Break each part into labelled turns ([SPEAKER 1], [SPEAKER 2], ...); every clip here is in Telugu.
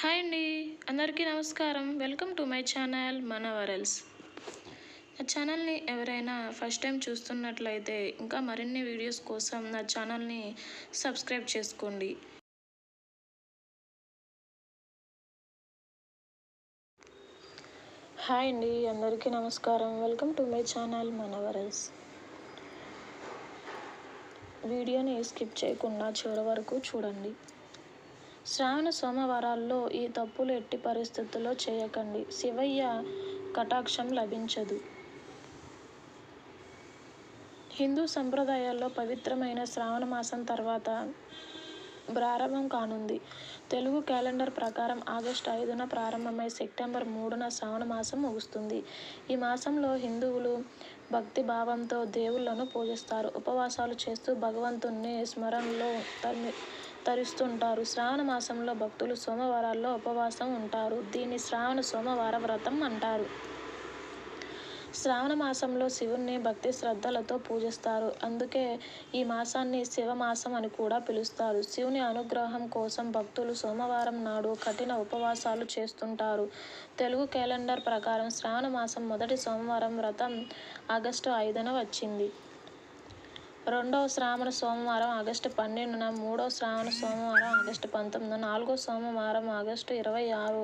[SPEAKER 1] హాయ్ అండి. అందరికీ నమస్కారం. వెల్కమ్ టు మై ఛానల్ మనవరల్స్. నా ఛానల్ని ఎవరైనా ఫస్ట్ టైం చూస్తున్నట్లయితే ఇంకా మరిన్ని వీడియోస్ కోసం నా ఛానల్ని సబ్స్క్రైబ్ చేసుకోండి. హాయ్ అండి. అందరికీ నమస్కారం. వెల్కమ్ టు మై ఛానల్ మనవరల్స్. వీడియోని స్కిప్ చేయకుండా చివరి వరకు చూడండి. శ్రావణ సోమవారాల్లో ఈ తప్పులు ఎట్టి పరిస్థితుల్లో చేయకండి. శివయ్య కటాక్షం లభించదు. హిందూ సంప్రదాయాల్లో పవిత్రమైన శ్రావణ మాసం తర్వాత ప్రారంభం కానుంది. తెలుగు క్యాలెండర్ ప్రకారం ఆగస్టు ఐదున ప్రారంభమై సెప్టెంబర్ మూడున శ్రావణ మాసం ముగుస్తుంది. ఈ మాసంలో హిందువులు భక్తి భావంతో దేవుళ్ళను పూజిస్తారు. ఉపవాసాలు చేస్తూ భగవంతుణ్ణి స్మరణలో తరిస్తుంటారు శ్రావణ మాసంలో భక్తులు సోమవారాల్లో ఉపవాసం ఉంటారు. దీన్ని శ్రావణ సోమవార వ్రతం అంటారు. శ్రావణ మాసంలో శివుణ్ణి భక్తి శ్రద్ధలతో పూజిస్తారు. అందుకే ఈ మాసాన్ని శివమాసం అని కూడా పిలుస్తారు. శివుని అనుగ్రహం కోసం భక్తులు సోమవారం నాడు కఠిన ఉపవాసాలు చేస్తుంటారు. తెలుగు క్యాలెండర్ ప్రకారం శ్రావణ మాసం మొదటి సోమవారం వ్రతం ఆగస్టు ఐదున వచ్చింది. రెండవ శ్రావణ సోమవారం ఆగస్టు పన్నెండున మూడో శ్రావణ సోమవారం ఆగస్టు పంతొమ్మిది నాలుగో సోమవారం ఆగస్టు ఇరవై ఆరు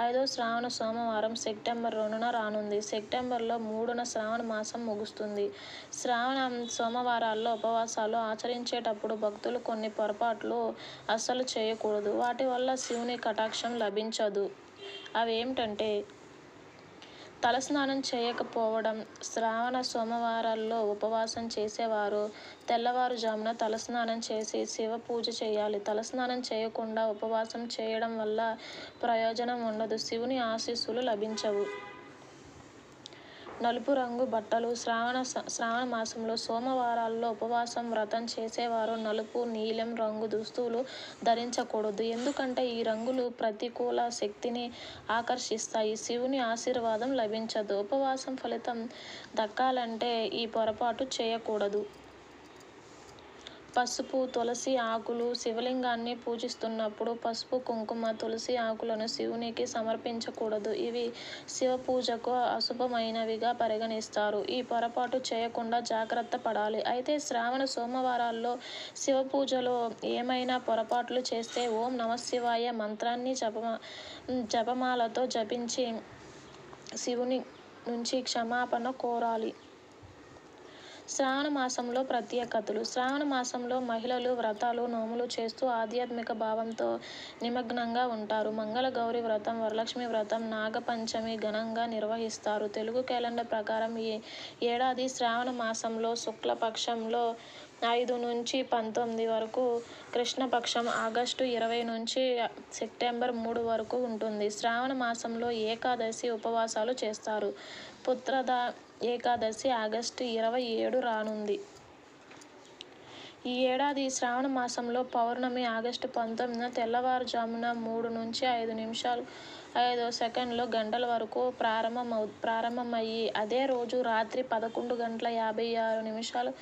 [SPEAKER 1] ఐదో శ్రావణ సోమవారం సెప్టెంబర్ రెండున రానుంది. సెప్టెంబర్లో మూడున శ్రావణ మాసం ముగుస్తుంది. శ్రావణ సోమవారాల్లో ఉపవాసాలు ఆచరించేటప్పుడు భక్తులు కొన్ని పొరపాట్లు అస్సలు చేయకూడదు. వాటి వల్ల శివుని కటాక్షం లభించదు. అవి ఏమిటంటే తలస్నానం చేయకపోవడం శ్రావణ సోమవారాల్లో ఉపవాసం చేసేవారు. తెల్లవారుజామున తలస్నానం చేసి శివ పూజ చేయాలి. తలస్నానం చేయకుండా ఉపవాసం చేయడం వల్ల ప్రయోజనం ఉండదు. శివుని ఆశీస్సులు లభించవు. నలుపు రంగు బట్టలు శ్రావణ శ్రావణ మాసంలో సోమవారాల్లో ఉపవాసం వ్రతం చేసేవారు నలుపు నీలం రంగు దుస్తులు ధరించకూడదు. ఎందుకంటే ఈ రంగులు ప్రతికూల శక్తిని ఆకర్షిస్తాయి. శివుని ఆశీర్వాదం లభించదు. ఉపవాసం ఫలితం దక్కాలంటే ఈ పొరపాటు చేయకూడదు. పసుపు తులసి ఆకులు శివలింగాన్ని పూజిస్తున్నప్పుడు పసుపు కుంకుమ తులసి ఆకులను శివునికి సమర్పించకూడదు. ఇవి శివ పూజకు అశుభమైనవిగా పరిగణిస్తారు. ఈ పొరపాటు చేయకుండా జాగ్రత్త పడాలి. అయితే శ్రావణ సోమవారాల్లో శివ పూజలో ఏమైనా పొరపాట్లు చేస్తే ఓం నమశివాయ మంత్రాన్ని జపమా జపమాలతో జపించి శివుని నుంచి క్షమాపణ కోరాలి. శ్రావణ మాసంలో ప్రత్యేకతలు. శ్రావణ మాసంలో మహిళలు వ్రతాలు నోములు చేస్తూ ఆధ్యాత్మిక భావంతో నిమగ్నంగా ఉంటారు. మంగళ గౌరి వ్రతం వరలక్ష్మి వ్రతం నాగపంచమి ఘనంగా నిర్వహిస్తారు. తెలుగు క్యాలెండర్ ప్రకారం ఈ ఏడాది శ్రావణ మాసంలో శుక్లపక్షంలో ఐదు నుంచి పంతొమ్మిది వరకు కృష్ణపక్షం ఆగస్టు ఇరవై నుంచి సెప్టెంబర్ మూడు వరకు ఉంటుంది. శ్రావణ మాసంలో ఏకాదశి ఉపవాసాలు చేస్తారు. పుత్రద ఏకాదశి ఆగస్టు ఇరవై ఏడు రానుంది. ఈ ఏడాది శ్రావణ మాసంలో పౌర్ణమి ఆగస్టు పంతొమ్మిదిన తెల్లవారుజామున మూడు నుంచి ఐదు నిమిషాలు ఐదు సెకండ్లు గంటల వరకు ప్రారంభమవు ప్రారంభమయ్యి అదే రోజు రాత్రి పదకొండు గంటల యాభై ఆరు నిమిషాలు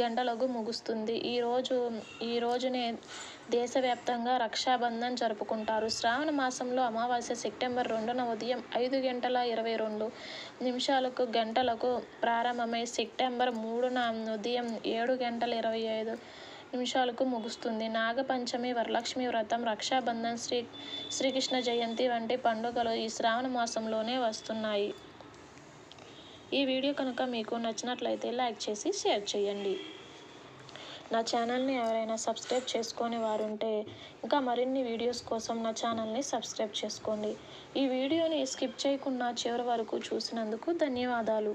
[SPEAKER 1] గంటలకు ముగుస్తుంది. ఈరోజు ఈ రోజునే దేశవ్యాప్తంగా రక్షాబంధన్ జరుపుకుంటారు. శ్రావణ మాసంలో అమావాస్య సెప్టెంబర్ రెండున ఉదయం ఐదు గంటల ఇరవై రెండు నిమిషాలకు గంటలకు ప్రారంభమై సెప్టెంబర్ మూడున ఉదయం ఏడు గంటల ఇరవై ఐదు నిమిషాలకు ముగుస్తుంది. నాగపంచమి వరలక్ష్మి వ్రతం రక్షాబంధన్ శ్రీ శ్రీకృష్ణ జయంతి వంటి పండుగలు ఈ శ్రావణ మాసంలోనే వస్తున్నాయి. ఈ వీడియో కనుక మీకు నచ్చినట్లయితే లైక్ చేసి షేర్ చేయండి. నా ఛానల్ని ఎవరైనా సబ్స్క్రైబ్ చేసుకొని వారు ఉంటే ఇంకా మరిన్ని వీడియోస్ కోసం నా ఛానల్ని సబ్స్క్రైబ్ చేసుకోండి. ఈ వీడియోని స్కిప్ చేయకుండా చివరి వరకు చూసినందుకు ధన్యవాదాలు.